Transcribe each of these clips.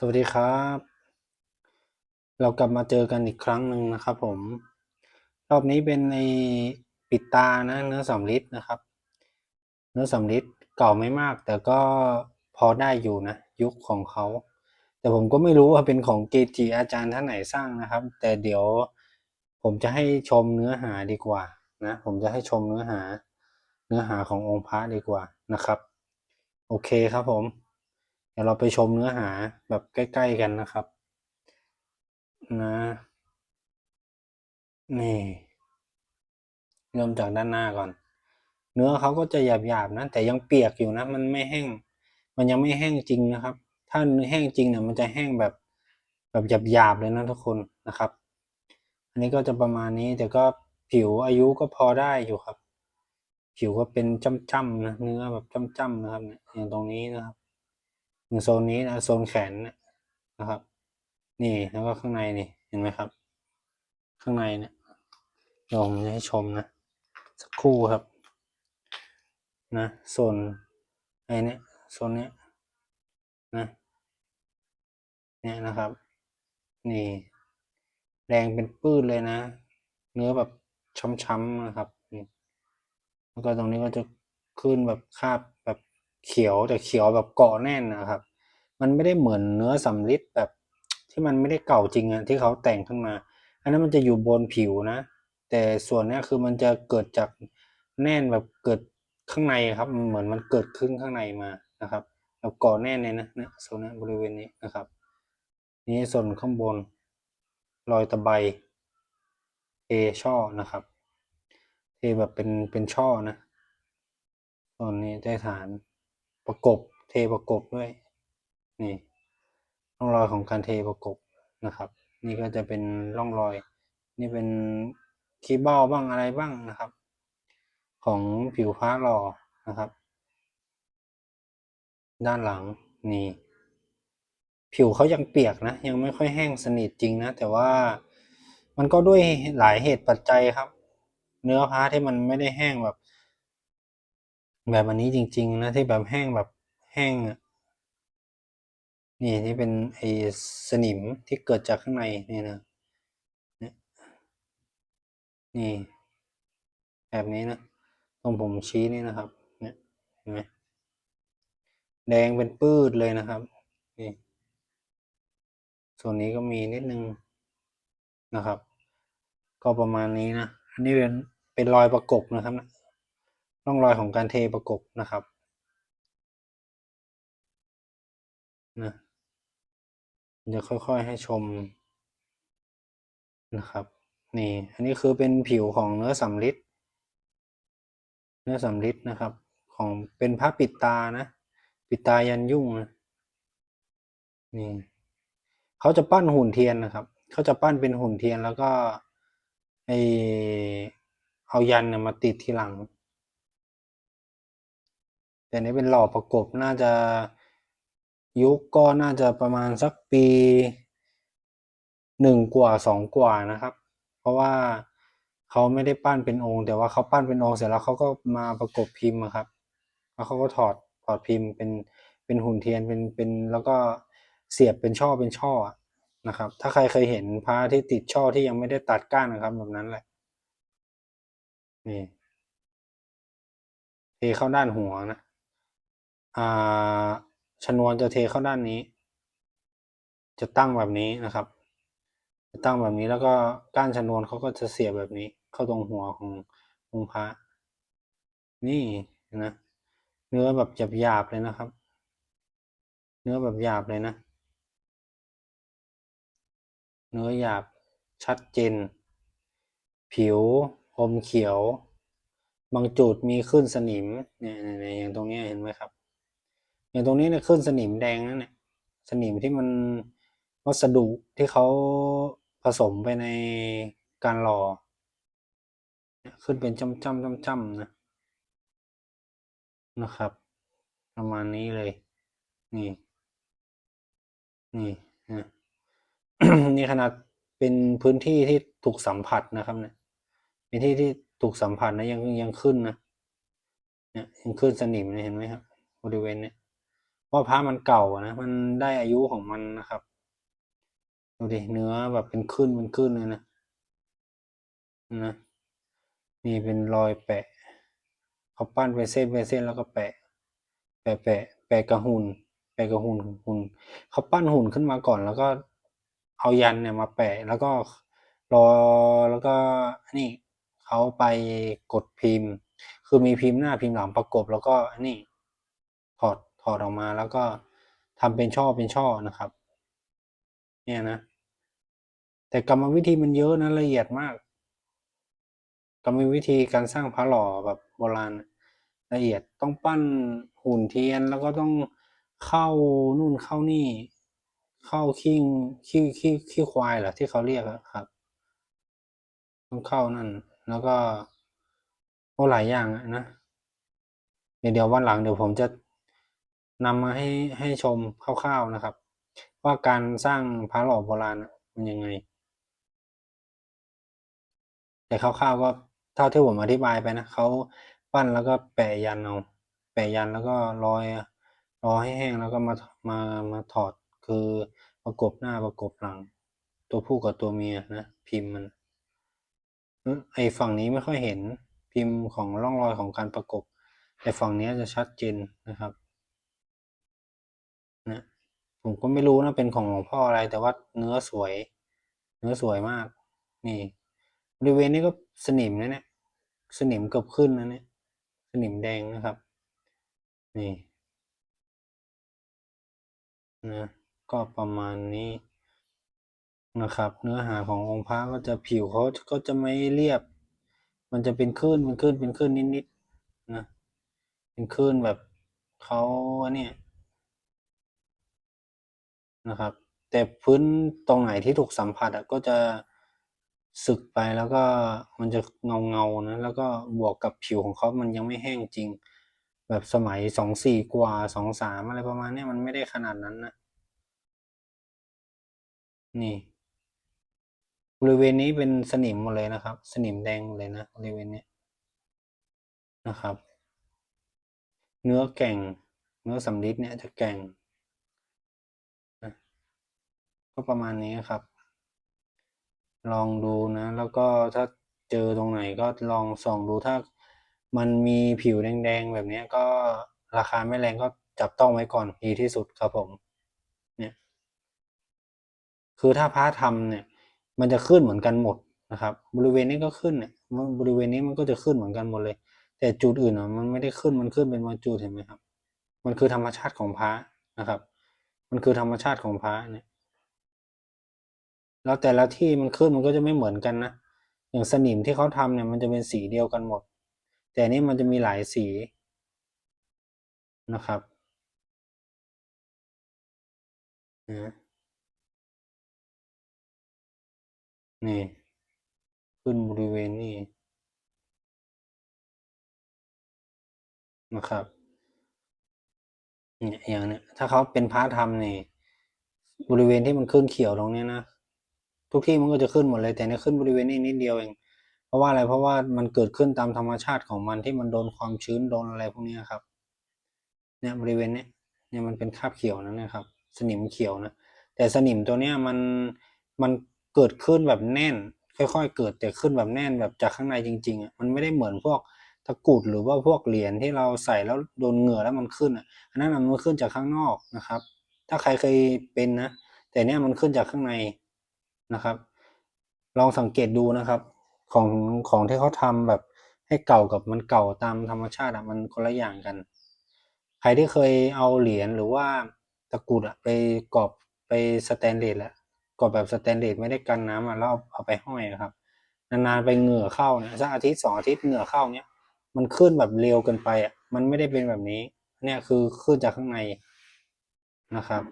สวัสดีครับ เรากลับมาเจอกันอีกครั้งหนึ่งนะครับผม รอบนี้เป็นในปิดตานะเนื้อสำริดนะครับ เนื้อสำริดเก่าไม่มาก แต่ก็พอได้อยู่นะ ยุคของเขา แต่ผมก็ไม่รู้ว่าเป็นของเกจิอาจารย์ท่านไหนสร้างนะครับ แต่เดี๋ยวผมจะให้ชมเนื้อหาดีกว่านะ ผมจะให้ชมเนื้อหา เนื้อหาขององค์พระดีกว่านะครับ โอเคครับผม ดี๋ยวเราไปชมเนื้อหาแบบใกล้ ๆ กันนะครับ นะ นี่ เริ่มจากด้านหน้าก่อน เนื้อเขาก็จะหยาบๆนะ แต่ยังเปียกอยู่นะ มันไม่แห้ง มันยังไม่แห้งจริงนะครับ ถ้าแห้งจริงเนี่ยมันจะแห้งแบบแบบหยาบๆเลยนะทุกคนนะครับ อันนี้ก็จะประมาณนี้แต่ก็ผิวอายุก็พอได้อยู่ครับ ผิวก็เป็นจ้ำๆนะเนื้อแบบจ้ำๆนะครับเนี่ยอย่างตรงนี้นะครับ อย่างโซนนี้นะโซนแขนเนี่ยนะครับ นี่แล้วก็ข้างในนี่เห็นไหมครับ ข้างในเนี่ยเดี๋ยวผมจะให้ชมนะ สักครู่ครับ นะโซนไอเนี้ยโซนเนี้ยนะเนี่ยนะครับ นี่แดงเป็นปื้ดเลยนะ เนื้อแบบช้ำๆนะครับแล้วก็ตรงนี้ก็จะขึ้นแบบคาบ เขียวแต่เขียวแบบเกาะแน่นนะครับ มันไม่ได้เหมือนเนื้อสำลิดแบบที่มันไม่ได้เก่าจริงอะที่เขาแต่งขึ้นมา อันนั้นมันจะอยู่บนผิวนะ แต่ส่วนนี้คือมันจะเกิดจากแน่นแบบเกิดข้างในครับเหมือนมันเกิดขึ้นข้างในมานะครับแบบเกาะแน่นเลยนะนี่ยโซนนี้บริเวณนี้นะครับ นี่ส่วนข้างบน รอยตะไบเทช่อนะครับเทแบบเป็นเป็นช่อนะส่วนนี้ใต้ฐาน ประกบเทประกบด้วยนี่ร่องรอยของการเทประกบนะครับ นี่ก็จะเป็นร่องรอย นี่เป็นคีย์เบ้าบ้างอะไรบ้างนะครับ ของผิวฟ้าหล่อนะครับ ด้านหลังนี่ผิวเขายังเปียกนะ ยังไม่ค่อยแห้งสนิทจริงนะ แต่ว่ามันก็ด้วยหลายเหตุปัจจัยครับ เนื้อผ้าที่มันไม่ได้แห้งแบบ แบบอันนี้จริง ๆ นะที่แบบแห้งแบบแห้งนี่ที่เป็นไอสนิมที่เกิดจากข้างในนี่นะนี่ยนี่ แบบนี้นะตรงผมชี้นี่นะครับเนี่ยเห็นไหมแดงเป็นปื้ดเลยนะครับนี่ส่วนนี้ก็มีนิดนึงนะครับ ก็ประมาณนี้นะ อันนี้เป็นเป็นรอยประกบนะครับนะ ร่องรอยของการเทประกบนะครับนะจะค่อยๆให้ชมนะครับ นี่ อันนี้คือเป็นผิวของเนื้อสำริดเนื้อสำริดนะครับ ของเป็นผ้าปิดตานะ ปิดตายันยุ่งนะนี่เขาจะปั้นหุ่นเทียนนะครับเขาจะปั้นเป็นหุ่นเทียนแล้วก็ไอเอายันเนี่ยมาติดทีหลัง แต่นี้เป็นหล่อประกบน่าจะยุคก็น่าจะประมาณสักปีหนึ่งกว่าสองกว่านะครับ เพราะว่าเขาไม่ได้ปั้นเป็นองค์ แต่ว่าเขาปั้นเป็นองค์เสร็จแล้วเขาก็มาประกบพิมพ์ครับ แล้วเขาก็ถอดถอดพิมพ์เป็นเป็นหุ่นเทียนเป็นเป็นแล้วก็เสียบเป็นช่อเป็นช่อนะครับ ถ้าใครเคยเห็นพระที่ติดช่อที่ยังไม่ได้ตัดก้านนะครับแบบนั้นแหละนี่เทเข้าด้านหัวนะ ชนวนจะเทเข้าด้านนี้ จะตั้งแบบนี้นะครับ จะตั้งแบบนี้แล้วก็ก้านชนวนเขาก็จะเสียบแบบนี้ เข้าตรงหัวขององค์พระนี่นะเนื้อแบบหยาบๆเลยนะครับ เนื้อแบบหยาบเลยนะ เนื้อหยาบชัดเจน ผิวอมเขียว บางจุดมีขึ้นสนิมเนี่ยอย่างตรงนี้เห็นไหมครับ อย่างตรงนี้เนี่ยขึ้นสนิมแดงนั่นเนี่ยสนิมที่มันวัสดุที่เขาผสมไปในการหล่อขึ้นเป็นจ้ำจ้ำจำจ้ำนะนะครับ ประมาณนี้เลย นี่ นี่นะนี่ขนาดเป็นพื้นที่ที่ถูกสัมผัสนะครับเนี่ยเป็นที่ที่ถูกสัมผัสนะยังยังขึ้นนะเนี่ยยังขึ้นสนิมเลยเห็นไหมครับบริเวณเนี้ย เพราะพระมันเก่านะ มันได้อายุของมันนะครับ ดูดิ เนื้อแบบเป็นขึ้นเป็นขึ้นเลยนะ นะ นี่เป็นรอยแปะ เขาปั้นเป็นเส้นเป็นเส้นแล้วก็แปะ แปะแปะ แปะกระหุ่น แปะกระหุ่นหุ่น เขาปั้นหุ่นขึ้นมาก่อน แล้วก็เอายันเนี่ยมาแปะ แล้วก็รอ แล้วก็นี่เขาไปกดพิมพ์ คือมีพิมพ์หน้าพิมพ์หลังประกบ แล้วก็นี่ถอด อดออกมาแล้วก็ทำเป็นช่อเป็นช่อนะครับ เนี่ยนะ แต่กรรมวิธีมันเยอะนะละเอียดมากกรรมวิธีการสร้างพระหล่อแบบโบราณละเอียดต้องปั้นหุ่นเทียนแล้วก็ต้องเข้านู่นเข้านี่ เข้าขี้ขี้ขี้ขี้ควายเหรอที่เขาเรียกครับ ต้องเข้านั่น แล้วก็โอ้หลายอย่างนะเดี๋ยววันหลังเดี๋ยวผมจะ นำมาให้ให้ชมคร่าวๆนะครับ ว่าการสร้างพระหล่อโบราณมันยังไง แต่คร่าวๆก็เท่าที่ผมอธิบายไปนะเขาปั้นแล้วก็แปะยันเอาแปะยันแล้วก็รอยรอให้แห้งแล้วก็มามามาถอดคือประกบหน้าประกบหลัง ตัวผู้กับตัวเมียนะพิมพ์มันไอฝั่งนี้ไม่ค่อยเห็นพิมพ์ของร่องรอยของการประกบ แต่ฝั่งนี้จะชัดเจนนะครับ ผมก็ไม่รู้นะเป็นของหลวงพ่ออะไร แต่ว่าเนื้อสวย เนื้อสวยมาก นี่บริเวณนี้ก็สนิมนะเนี่ยสนิมเกือบขึ้นนะเนี่ยสนิมแดงนะครับ นี่นะก็ประมาณนี้นะครับ เนื้อหาขององค์พระก็จะผิวเขาก็จะไม่เรียบ มันจะเป็นคลื่นเป็นคลื่นเป็นคลื่นนิดๆนะเป็นคลื่นแบบเขาเนี่ย นะครับ แต่พื้นตรงไหนที่ถูกสัมผัสก็จะสึกไปแล้วก็มันจะเงาเงานะแล้วก็บวกกับผิวของเขามันยังไม่แห้งจริง แบบสมัยสองสี่กว่าสองสามอะไรประมาณนี้มันไม่ได้ขนาดนั้นนะนี่ บริเวณนี้เป็นสนิมหมดเลยนะครับ สนิมแดงเลยนะบริเวณนี้นะครับ เนื้อแก่งเนื้อสำลิดเนี่ยจะแก่งนะ ก็ประมาณนี้ครับ ลองดูนะ แล้วก็ถ้าเจอตรงไหนก็ลองส่องดูถ้ามันมีผิวแดงๆแบบนี้ก็ราคาไม่แรงก็จับต้องไว้ก่อนดีที่สุดครับผม เนี่ย คือถ้าพระทำเนี่ย มันจะขึ้นเหมือนกันหมดนะครับ บริเวณนี้ก็ขึ้นเนี่ยบริเวณนี้มันก็จะขึ้นเหมือนกันหมดเลย แต่จุดอื่นอะมันไม่ได้ขึ้นมันขึ้นเป็นบางจุดเห็นไหมครับ มันคือธรรมชาติของพระนะครับ มันคือธรรมชาติของพระเนี่ย แล้วแต่ละที่มันขึ้นมันก็จะไม่เหมือนกันนะ อย่างสนิมที่เขาทำเนี่ยมันจะเป็นสีเดียวกันหมด แต่นี้มันจะมีหลายสีนะครับนะนี่ ขึ้นบริเวณนี้นะครับเนี่ยอย่างเนี้ยถ้าเขาเป็นพระธรรมนี่ บริเวณที่มันขึ้นเขียวตรงนี้นะ ทุกที่มันก็จะขึ้นหมดเลย แต่เนี่ยขึ้นบริเวณนี้นิดเดียวเอง เพราะว่าอะไรเพราะว่ามันเกิดขึ้นตามธรรมชาติของมันที่มันโดนความชื้นโดนอะไรพวกนี้ครับ เนี่ยบริเวณนี้เนี่ยมันเป็นคราบเขียวนั่นนะครับ สนิมเขียวนะแต่สนิมตัวเนี้ยมันมันเกิดขึ้นแบบแน่น ค่อย ๆ เกิดแต่ขึ้นแบบแน่นแบบจากข้างในจริงๆอะมันไม่ได้เหมือนพวกตะกรุดหรือว่าพวกเหรียญที่เราใส่แล้วโดนเหงื่อแล้วมันขึ้นอะอันนั้นมันขึ้นจากข้างนอกนะครับ ถ้าใครเคยเป็นนะ แต่เนี้ยมันขึ้นจากข้างใน นะครับ ลองสังเกตดูนะครับ ของของที่เขาทำแบบให้เก่ากับมันเก่าตามธรรมชาติอะมันคนละอย่างกัน ใครที่เคยเอาเหรียญหรือว่าตะกรุดอะไปกรอบไปสแตนเลสแล้วกรอบแบบสแตนเลสไม่ได้กันน้ำอะแล้วเอาไปห้อยครับ นานๆไปเหงื่อเข้าเนี่ยสักอาทิตย์สองอาทิตย์เหงื่อเข้าเนี้ยมันขึ้นแบบเร็วเกินไปอะ มันไม่ได้เป็นแบบนี้ เนี่ยคือขึ้นจากข้างในนะครับ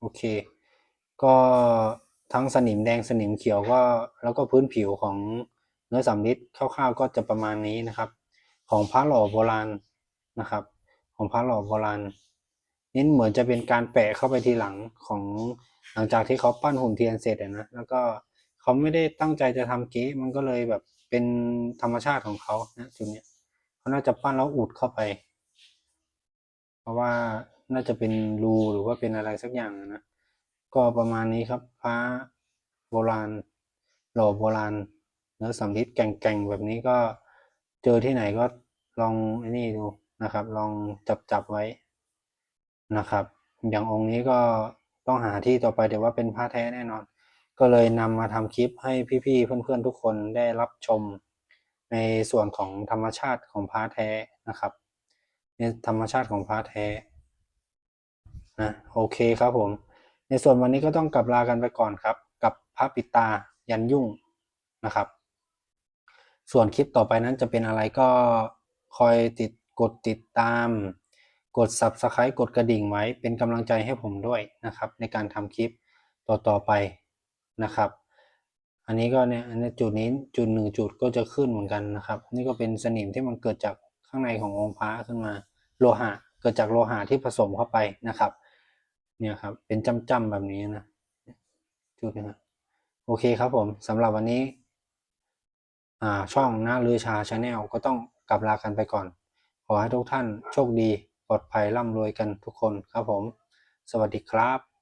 โอเค ก็ ทั้งสนิมแดงสนิมเขียวก็แล้วก็พื้นผิวของเนื้อสำลิดคร่าวๆก็จะประมาณนี้นะครับ ของพระหล่อโบราณนะครับ ของพระหล่อโบราณนี่เหมือนจะเป็นการแปะเข้าไปทีหลังของหลังจากที่เขาปั้นหุ่นเทียนเสร็จนะแล้วก็เขาไม่ได้ตั้งใจจะทำเก๊มันก็เลยแบบเป็นธรรมชาติของเขานะจุดนี้เขาน่าจะปั้นแล้วอุดเข้าไป เพราะว่าน่าจะเป็นรูหรือว่าเป็นอะไรสักอย่างนะ ก็ประมาณนี้ครับพระโบราณ หล่อโบราณ เนื้อสำริดแก่งๆแบบนี้ก็เจอที่ไหนก็ลองไอ้นี่ดูนะครับ ลองจับจับไว้นะครับ อย่างองค์นี้ก็ต้องหาที่ต่อไปเดี๋ยวว่าเป็นพระแท้แน่นอน ก็เลยนำมาทำคลิปให้พี่ๆเพื่อนๆทุกคนได้รับชมในส่วนของธรรมชาติของพระแท้นะครับในธรรมชาติของพระแท้นะโอเคครับผม ในส่วนวันนี้ก็ต้องกลับลากันไปก่อนครับ กับพระปิตายันยุ่งนะครับ ส่วนคลิปต่อไปนั้นจะเป็นอะไรก็คอยติดกดติดตาม กด Subscribe กดกระดิ่งไว้เป็นกำลังใจให้ผมด้วยนะครับ ในการทำคลิปต่อๆไปนะครับ อันนี้ก็เนี่ยอันนี้จุดนี้จุดหนึ่งจุดก็จะขึ้นเหมือนกันนะครับ นี่ก็เป็นสนิมที่มันเกิดจากข้างในขององค์พระขึ้นมา โลหะเกิดจากโลหะที่ผสมเข้าไปนะครับ เนี่ยครับ เป็นจ้ำๆแบบนี้นะจุดนะโอเคครับผมสำหรับวันนี้ อ่า ช่องหน้าลือชาชาแนลก็ต้องกลับลากันไปก่อน ขอให้ทุกท่านโชคดี ปลอดภัยร่ำรวยกันทุกคนครับผม สวัสดีครับ